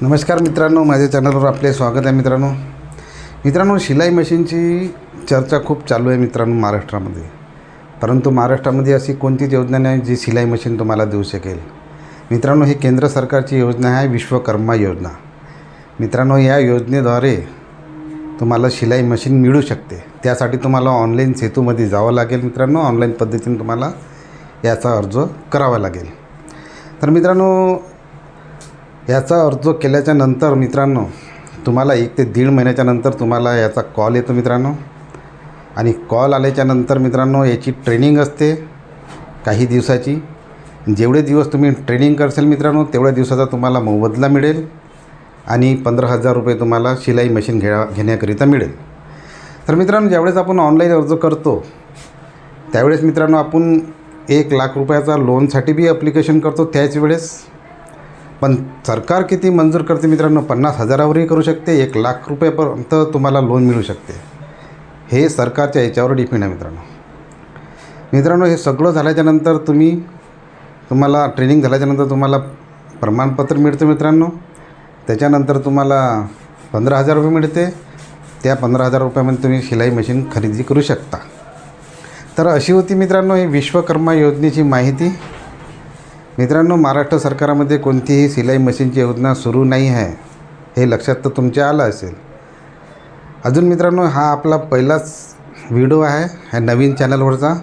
नमस्कार मित्रांनो माझ्या चॅनलवर आपले स्वागत आहे मित्रांनो. मित्रांनो शिलाई मशीनची चर्चा खूप चालू आहे मित्रांनो महाराष्ट्रामध्ये. परंतु महाराष्ट्रामध्ये अशी कोणतीच योजना नाही जी शिलाई मशीन तुम्हाला देऊ शकेल. मित्रांनो ही केंद्र सरकारची योजना आहे विश्वकर्मा योजना. मित्रांनो या योजनेद्वारे तुम्हाला शिलाई मशीन मिळू शकते. त्यासाठी तुम्हाला ऑनलाईन सेतूमध्ये जावं लागेल मित्रांनो. ऑनलाईन पद्धतीने तुम्हाला याचा अर्ज करावा लागेल. तर मित्रांनो याचा अर्ज केल्याच्यानंतर मित्रांनो तुम्हाला एक ते दीड महिन्याच्या नंतर तुम्हाला याचा कॉल येतो मित्रांनो. आणि कॉल आल्याच्यानंतर मित्रांनो याची ट्रेनिंग असते काही दिवसाची. जेवढे दिवस तुम्ही ट्रेनिंग करशाल मित्रांनो तेवढ्या दिवसाचा तुम्हाला मोबदला मिळेल आणि पंधरा हजार रुपये तुम्हाला शिलाई मशीन घ्या घेण्याकरिता मिळेल. तर मित्रांनो ज्यावेळेस आपण ऑनलाईन अर्ज करतो त्यावेळेस मित्रांनो आपण एक लाख रुपयाचा लोनसाठी बी अप्लिकेशन करतो त्याच वेळेस. पण सरकार किती मंजूर करते मित्रांनो? पन्नास हजारावरही करू शकते. एक लाख रुपयापर्यंत तुम्हाला लोन मिळू शकते. हे सरकारच्या याच्यावर डिपेंड आहे मित्रांनो. मित्रांनो हे सगळं झाल्याच्यानंतर तुम्ही तुम्हाला ट्रेनिंग झाल्याच्यानंतर तुम्हाला प्रमाणपत्र मिळतं मित्रांनो. त्याच्यानंतर तुम्हाला पंधरा हजार रुपये मिळते. त्या पंधरा हजार रुपयामध्ये तुम्ही शिलाई मशीन खरेदी करू शकता. तर अशी होती मित्रांनो ही विश्वकर्मा योजनेची माहिती. मित्रांनो महाराष्ट्र सरकारमध्ये कोणतीही सिलाई मशीनची योजना सुरू नाही आहे हे लक्षात तर तुमच्या आलं असेल. अजून मित्रांनो हा आपला पहिलाच व्हिडिओ आहे ह्या नवीन चॅनलवरचा.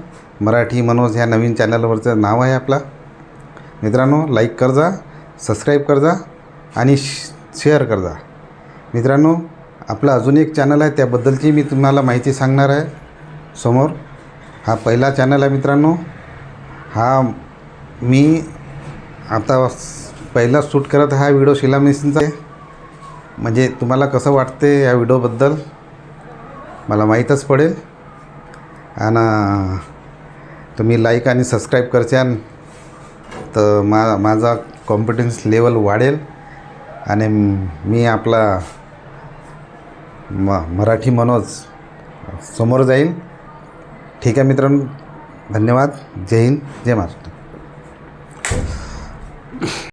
मराठी मनोज ह्या नवीन चॅनलवरचं नाव आहे आपला. मित्रांनो लाईक कर जा सबस्क्राईब कर जा आणि शेअर कर जा मित्रांनो आपला अजून एक चॅनल आहे त्याबद्दलची मी तुम्हाला माहिती सांगणार आहे. समोर हा पहिला चॅनल आहे मित्रांनो. हा मी आता पहिला शूट करत हा व्हिडिओ शिला मशीनचा आहे. म्हणजे तुम्हाला कसं वाटते या व्हिडिओबद्दल मला माहीतच पडेल. आणि तुम्ही लाईक आणि सबस्क्राईब करशान तर मा माझा कॉम्पिटन्स लेवल वाढेल. आणि मी आपला म मराठी मनोज समोर जाईल. ठीक आहे मित्रांनो धन्यवाद. जय हिंद जय महाराष्ट्र.